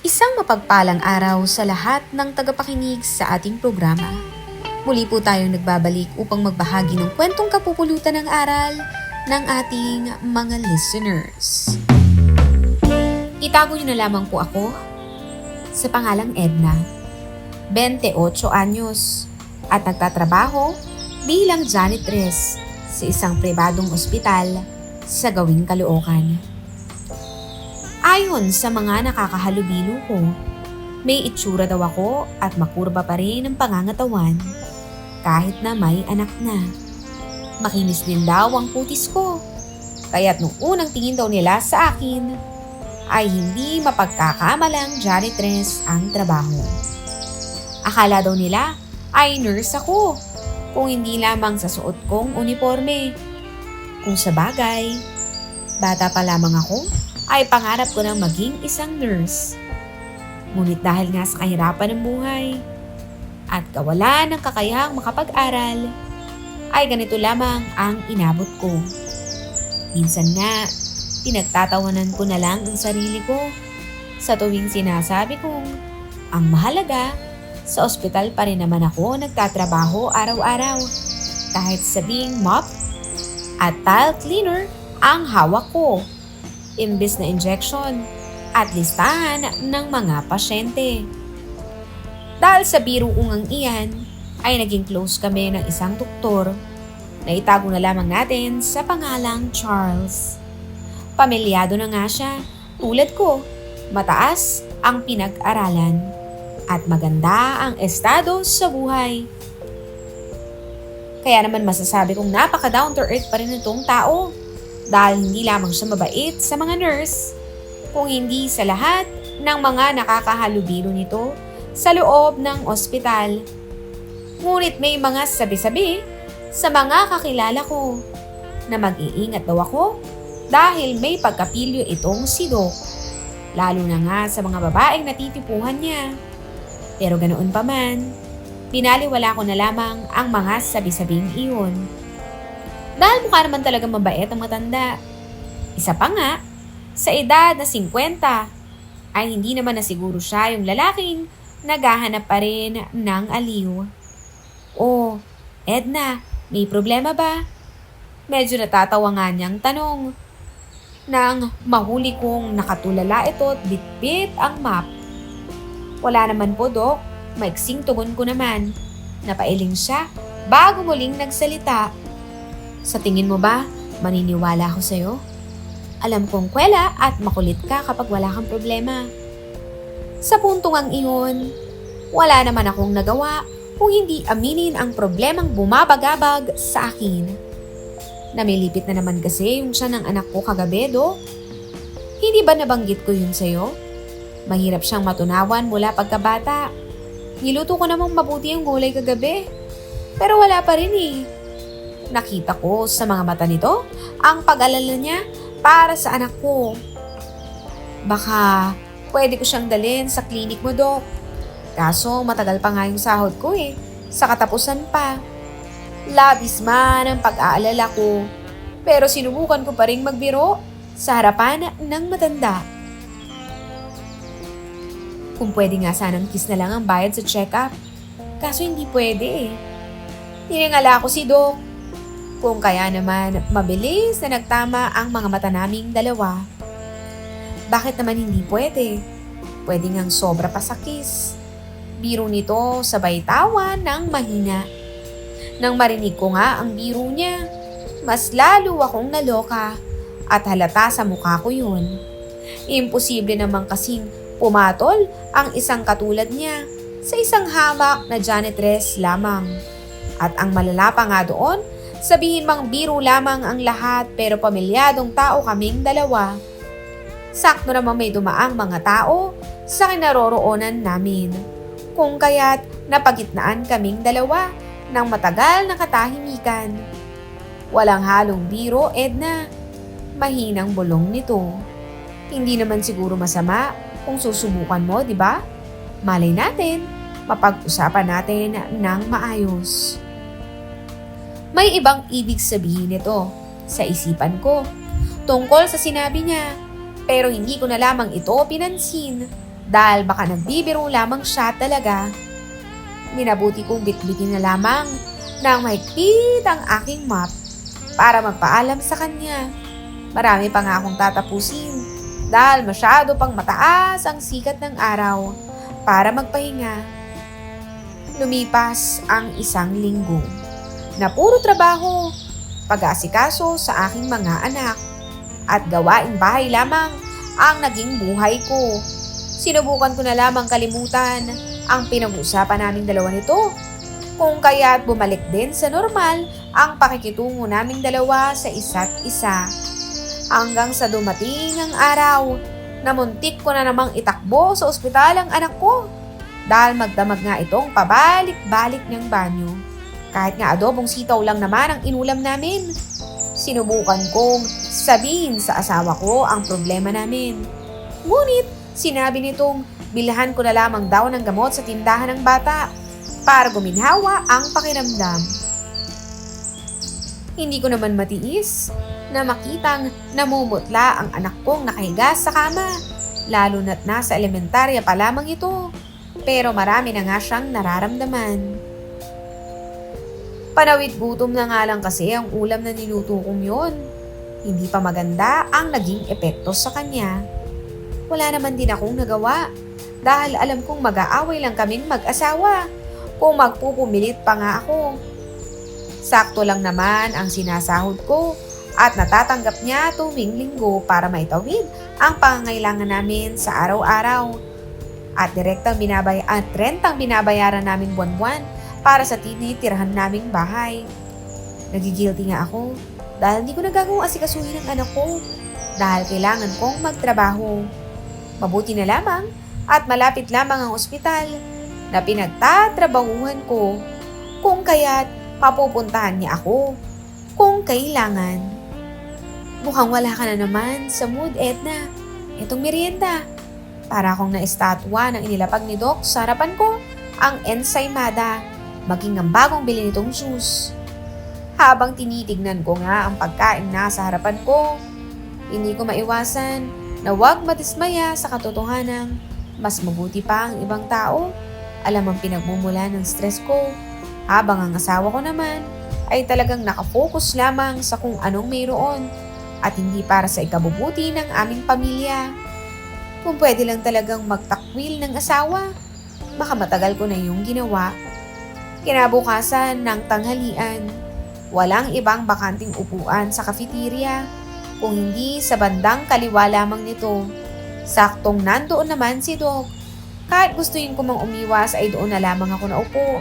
Isang mapagpalang araw sa lahat ng tagapakinig sa ating programa. Muli po tayong nagbabalik upang magbahagi ng kwentong kapupulutan ng aral ng ating mga listeners. Itago niyo na lamang po ako sa pangalang Edna. 28 anyos at nagtatrabaho bilang janitress sa isang pribadong ospital sa gawing Caloocan. Ayon sa mga nakakahalubilo ko, may itsura daw ako at makurba pa rin ang pangangatawan kahit na may anak na. Makinis din daw ang putis ko. Kaya't nung unang tingin daw nila sa akin, ay hindi mapagkakamalang janitress ang trabaho. Akala daw nila ay nurse ako kung hindi lamang sa suot kong uniforme. Kung sa bagay, bata pa lamang ako ay pangarap ko ng maging isang nurse. Ngunit dahil nga sa kahirapan ng buhay at kawalan ng kakayahang makapag-aral, ay ganito lamang ang inabot ko. Minsan nga, pinagtatawanan ko na lang ang sarili ko sa tuwing sinasabi kong ang mahalaga sa ospital pa rin naman ako nagtatrabaho araw-araw kahit sabing mop at tile cleaner ang hawak ko imbes na injection at listahan ng mga pasyente. Dahil sa biro kong ang iyan, ay naging close kami ng isang doktor na itago na lamang natin sa pangalang Charles. Pamilyado na nga siya, tulad ko, mataas ang pinag-aralan at maganda ang estado sa buhay. Kaya naman masasabi kong napaka down to earth pa rin itong tao dahil hindi lamang siya mabait sa mga nurse, kung hindi sa lahat ng mga nakakahalubilo nito sa loob ng ospital. Ngunit may mga sabi-sabi sa mga kakilala ko na mag-iingat daw ako dahil may pagkapilyo itong si Doc. Lalo na nga sa mga babaeng natitipuhan niya. Pero ganoon pa man, pinaliwala ko na lamang ang mga sabi-sabing iyon. Dahil mukha naman talaga mabait ang matanda. Isa pa nga, sa edad na 50, ay hindi naman na siguro siya yung lalaking naghahanap pa rin ng aliw. Oh, Edna, may problema ba? Medyo natatawa nga niyang tanong. Nang mahuli kong nakatulala ito at bitbit ang map. Wala naman po, Dok. Maiksing tugon ko naman. Napailing siya bago muling nagsalita. Sa tingin mo ba, maniniwala ako sa'yo? Alam kong kwela at makulit ka kapag wala kang problema. Sa puntong ang iyon, wala naman akong nagawa kung hindi aminin ang problemang bumabagabag sa akin. Namilipit na naman kasi yung siya ng anak ko kagabi, do. Hindi ba nabanggit ko yun sa'yo? Mahirap siyang matunawan mula pagkabata. Niluto ko namang mabuti ang gulay kagabi. Pero wala pa rin eh. Nakita ko sa mga mata nito ang pag-alala niya para sa anak ko. Baka pwede ko siyang dalhin sa klinik mo, Dok. Kaso matagal pa nga yung sahod ko eh. Sa katapusan pa. Labis man ang pag-aalala ko. Pero sinubukan ko pa rin magbiro sa harapan ng matanda. Kung pwede nga sanang kiss na lang ang bayad sa check-up. Kaso hindi pwede eh. Tiningala ko si Doc. Kung kaya naman, mabilis na nagtama ang mga mata naming dalawa. Bakit naman hindi pwede? Pwede ngang sobra pa sa kiss. Biro nito sabay tawa ng mahina. Nang marinig ko nga ang biro niya, mas lalo akong naloka at halata sa mukha ko yun. Imposible naman kasing pumatol ang isang katulad niya sa isang hamak na janitress lamang. At ang malala pa nga doon, sabihin mang biro lamang ang lahat pero pamilyadong tao kaming dalawa. Sakto naman may dumaang mga tao sa kinaroroonan namin. Kung kaya't napagitnaan kaming dalawa ng matagal na katahimikan. Walang halong biro, Edna. Mahinang bulong nito. Hindi naman siguro masama kung susubukan mo, di ba? Malay natin, mapag-usapan natin ng maayos. May ibang ibig sabihin nito sa isipan ko tungkol sa sinabi niya pero hindi ko na lamang ito pinansin Dahil baka nagbibiro lamang siya talaga. Minabuti kong bitbitin na lamang nang mahigpit ang aking map para magpaalam sa kanya. Marami pa nga akong tatapusin dahil masyado pang mataas ang sikat ng araw para magpahinga. Lumipas ang isang linggo na puro trabaho, pag-aasikaso sa aking mga anak at gawaing bahay lamang ang naging buhay ko. Sinubukan ko na lamang kalimutan ang pinag-usapan naming dalawa nito. Kung kaya't bumalik din sa normal ang pakikitungo naming dalawa sa isa't isa. Hanggang sa dumating ang araw na muntik ko na namang itakbo sa ospital ang anak ko dahil magdamag nga itong pabalik-balik niyang banyo. Kahit nga adobong sitaw lang naman ang inulam namin. Sinubukan kong sabihin sa asawa ko ang problema namin. Ngunit sinabi nitong bilhan ko na lamang daw ng gamot sa tindahan ng bata para guminhawa ang pakiramdam. Hindi ko naman matiis na makitang namumutla ang anak kong nakahiga sa kama, lalo na't nasa elementarya pa lamang ito. Pero marami na nga siyang nararamdaman. Panawid gutom na nga lang kasi ang ulam na niluto kong yon. Hindi pa maganda ang naging epekto sa kanya. Wala naman din akong nagawa dahil alam kong mag-aaway lang kaming mag-asawa kung magpupumilit pa nga ako. Sakto lang naman ang sinasahod ko at natatanggap niya tuwing linggo para maitawid ang pangangailangan namin sa araw-araw. At direktang binabay at rentang binabayaran namin buwan-buwan para sa tinitirhan naming bahay. Nagigilty nga ako dahil hindi ko nagagawang asikasuhin ang anak ko dahil kailangan kong magtrabaho. Mabuti na lamang at malapit lamang ang ospital na pinagtatrabahuhan ko kung kaya't papupuntahan niya ako kung kailangan. Mukhang wala ka na naman sa mood, Edna. Itong merienda. Para akong naistatwa ng inilapag ni Doc sa harapan ko ang ensaymada, maging ang bagong bili nitong juice. Habang tinitignan ko nga ang pagkain na sa harapan ko, hindi ko maiwasan na huwag matismaya sa katotohanan mas mabuti pa ang ibang tao. Alam ang pinagmumula ng stress ko. Habang ang asawa ko naman ay talagang nakafocus lamang sa kung anong mayroon at hindi para sa ikabubuti ng aming pamilya. Kung pwede lang talagang magtakwil ng asawa, baka matagal ko na yung ginawa. Kinabukasan ng tanghalian, walang ibang bakanting upuan sa kafeterya kung hindi sa bandang kaliwa lamang nito. Saktong nandoon naman si Doc. Kahit gustuin ko mang umiwas ay doon na lamang ako naupo.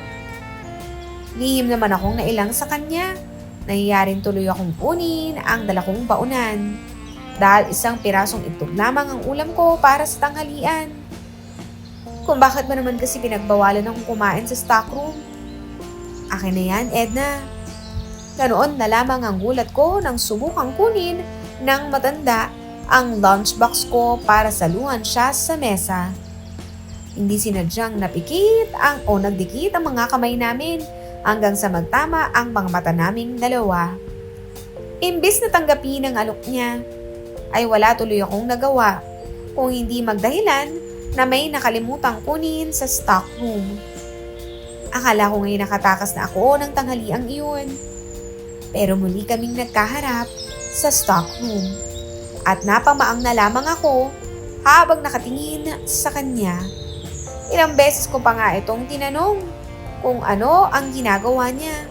Lihim naman akong nailang sa kanya. Nahiyarin tuloy akong kunin ang dala kong baunan. Dahil isang pirasong itlog lamang ang ulam ko para sa tanghalian. Kung bakit ba naman kasi pinagbawalan akong kumain sa stockroom? Akin na yan, Edna. Ganoon na lamang ang gulat ko nang subukang kunin ng matanda ang lunchbox ko para saluhan siya sa mesa. Hindi sinadyang napikit ang o nagdikit ang mga kamay namin hanggang sa magtama ang mga mata naming dalawa. Imbis na tanggapin ang alok niya, ay wala tuloy akong nagawa kung hindi magdahilan na may nakalimutan kunin sa stock room. Akala ko ngayon nakatakas na ako ng tanghaliang iyon. Pero muli kaming nagkaharap sa stock room. At napamaang na lamang ako habang nakatingin sa kanya. Ilang beses ko pa nga itong tinanong kung ano ang ginagawa niya.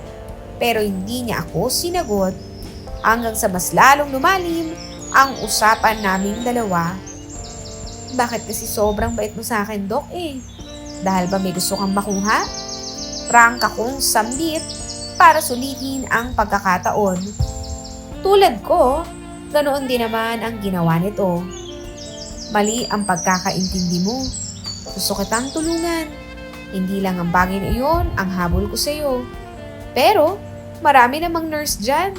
Pero hindi niya ako sinagot hanggang sa mas lalong lumalim ang usapan naming dalawa. Bakit kasi sobrang bait mo sa akin, Dok eh? Dahil ba may gusto kang makuha? Prank akong sambit para sulitin ang pagkakataon. Tulad ko, ganoon din naman ang ginawa nito. Mali ang pagkakaintindi mo. Gusto kitang tulungan. Hindi lang ang bagay na iyon ang habol ko sa iyo. Pero, marami namang nurse dyan.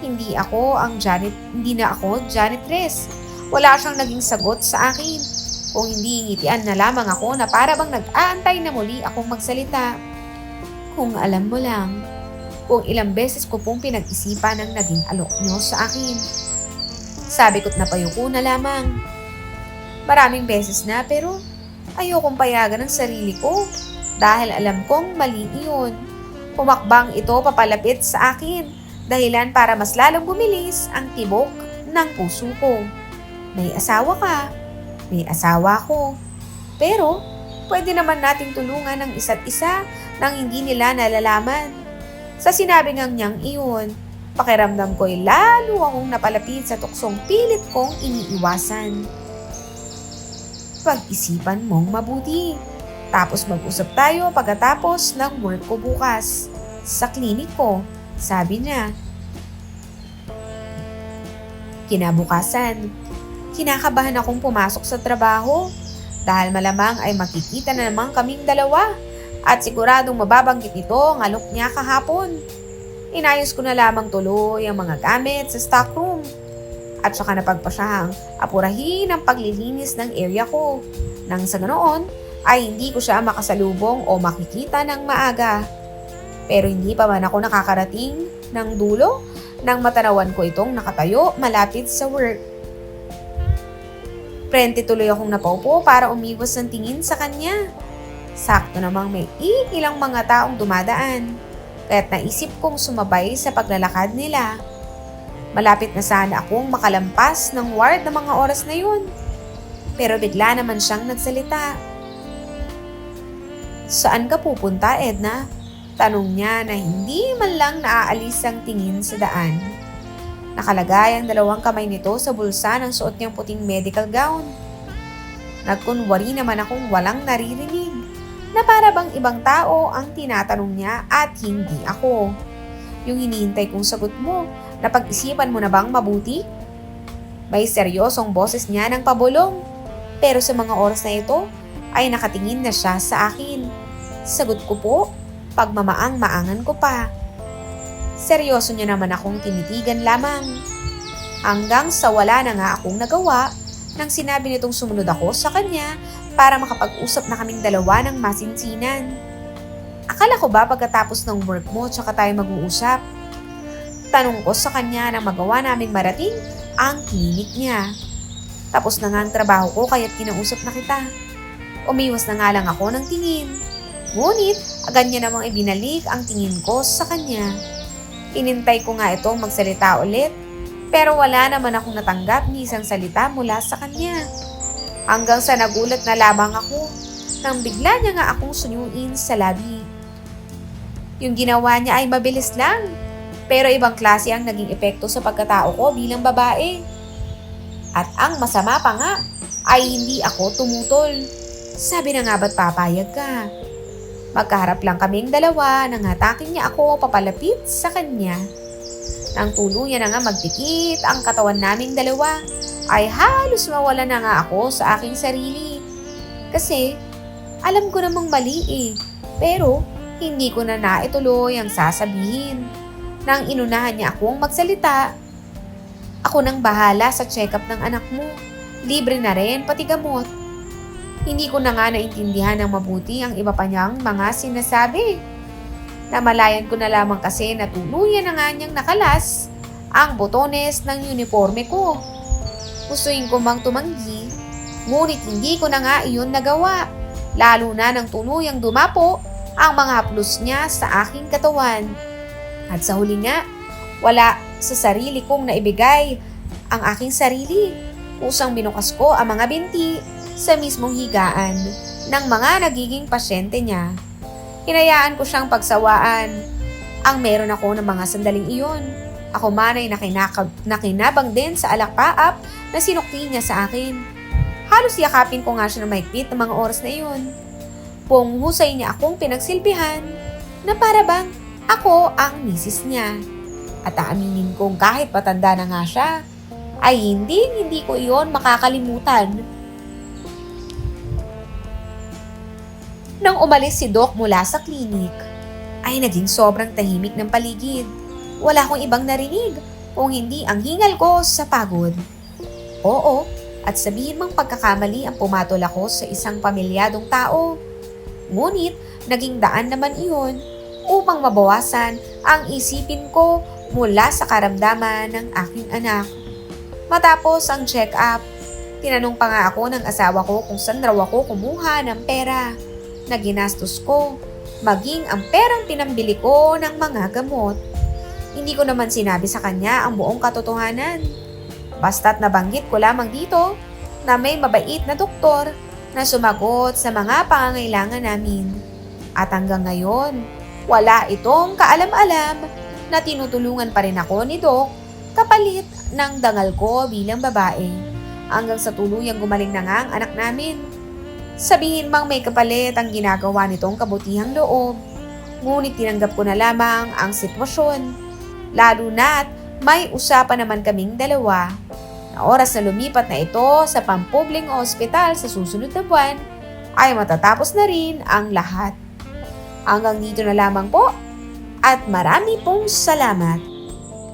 Hindi ako ang janit, hindi na ako janitress. Wala siyang naging sagot sa akin. Kung hindi ngitian na lamang ako na para bang nag-aantay na muli akong magsalita. Kung alam mo lang, kung ilang beses ko pong pinag-isipan ang naging alok niyo sa akin. Sabi ko't napayuko na lamang. Maraming beses na pero Ayokong payagan ng sarili ko dahil alam kong mali iyon. Pumakbang ito papalapit sa akin dahilan para mas lalong bumilis ang tibok ng puso ko. May asawa ka, may asawa ko. Pero pwede naman nating tulungan ng isa't isa nang hindi nila nalalaman. Sa sinabi ngang niyang iyon, pakiramdam ko'y lalo akong napalapit sa tuksong pilit kong iniiwasan. Pag-isipan mong mabuti. Tapos mag-usap tayo pagkatapos ng work ko bukas. Sa klinik ko, sabi niya. Kinabukasan, kinakabahan akong pumasok sa trabaho dahil malamang ay makikita na naman kaming dalawa at siguradong mababanggit ito ang alok niya kahapon. Inayos ko na lamang tuloy ang mga gamit sa stockroom at saka napagpasyahang apurahin ang paglilinis ng area ko nang sa ganoon ay hindi ko siya makasalubong o makikita ng maaga. Pero hindi pa man ako nakakarating ng dulo nang matanawan ko itong nakatayo malapit sa work. Prente tuloy akong napaupo para umiwas ng tingin sa kanya. Sakto namang may ilang mga taong dumadaan, kaya't naisip kong sumabay sa paglalakad nila. Malapit na sana akong makalampas ng ward ng mga oras na yun. Pero bigla naman siyang nagsalita. Saan ka pupunta, Edna? Tanong niya na hindi man lang naaalis ang tingin sa daan. Nakalagay ang dalawang kamay nito sa bulsa ng suot niyang puting medical gown. Nagkunwari naman akong walang naririnig na para bang ibang tao ang tinatanong niya at hindi ako. Yung hinihintay kong sagot mo, napag-isipan mo na bang mabuti? May seryosong boses niya ng pabulong. Pero sa mga oras na ito, ay nakatingin na siya sa akin. Sagot ko po, pagmamaang-maangan ko pa. Seryoso niya naman akong tinitigan lamang. Hanggang sa wala na nga akong nagawa nang sinabi nitong sumunod ako sa kanya para makapag-usap na kaming dalawa ng masinsinan. Akala ko ba pagkatapos ng work mo tsaka tayo mag-uusap? Tanong ko sa kanya na magawa naming marating ang klinik niya. Tapos na nga ang trabaho ko kaya't kinausap na kita. Umiwas na nga lang ako ng tingin. Ngunit, agad niya namang ibinalik ang tingin ko sa kanya. Inintay ko nga itong magsalita ulit, pero wala naman akong natanggap ni isang salita mula sa kanya. Hanggang sa nagulat na lamang ako nang bigla niya nga akong sunyuin sa labi. Yung ginawa niya ay mabilis lang, pero ibang klase ang naging epekto sa pagkatao ko bilang babae. At ang masama pa nga ay hindi ako tumutol. Sabi na nga ba't papayag ka? Magkaharap lang kaming dalawa nang hatakin niya ako papalapit sa kanya. Nang tuluyan na nga magdikit ang katawan naming dalawa, ay halos mawala na nga ako sa aking sarili. Kasi alam ko namang mali eh, pero hindi ko na naituloy ang sasabihin. Nang inunahan niya akong magsalita, ako nang bahala sa check-up ng anak mo. Libre na rin, pati gamot. Hindi ko na nga naintindihan ng mabuti ang iba pa niyang mga sinasabi. Namalayan ko na lamang kasi na tuluyan na nga niyang nakalas ang botones ng uniforme ko. Gustuin ko mang tumanggi, ngunit hindi ko na nga iyon nagawa. Lalo na nang tuluyang dumapo ang mga haplos niya sa aking katawan. At sa huli nga, wala sa sarili kong naibigay ang aking sarili. Usang binukas ko ang mga binti sa mismong higaan ng mga nagiging pasyente niya. Hinayaan ko siyang pagsawaan ang meron ako ng mga sandaling iyon. Ako man ay nakinakab, nakinabang din sa alakpaap na sinukti niya sa akin. Halos yakapin ko nga siya ng mahigpit ng mga oras na iyon. Punghusay niya akong pinagsilbihan na para bang ako ang misis niya. At aaminin kong kahit patanda na nga siya, ay hindi hindi ko iyon makakalimutan. Nang umalis si Doc mula sa klinik, ay naging sobrang tahimik ng paligid. Wala akong ibang narinig kung hindi ang hingal ko sa pagod. Oo, at sabihin mang pagkakamali ang pumatol ako sa isang pamilyadong tao. Ngunit, naging daan naman iyon upang mabawasan ang isipin ko mula sa karamdaman ng aking anak. Matapos ang check-up, Tinanong pa nga ako ng asawa ko kung saan raw ako kumuha ng pera na ginastos ko, maging ang perang pinambili ko ng mga gamot. Hindi ko naman sinabi sa kanya ang buong katotohanan. Basta't nabanggit ko lamang dito na may mabait na doktor na sumagot sa mga pangangailangan namin. At hanggang ngayon, wala itong kaalam-alam na tinutulungan pa rin ako ni Doc kapalit ng dangal ko bilang babae. Hanggang sa tuluyang gumaling na nga ang anak namin. Sabihin mang may kapalit ang ginagawa nitong kabutihang loob, ngunit tinanggap ko na lamang ang sitwasyon. Lalo na't may usapan naman kaming dalawa na oras na lumipat na ito sa pampubling ospital sa susunod na buwan ay matatapos na rin ang lahat. Hanggang dito na lamang po at marami pong salamat.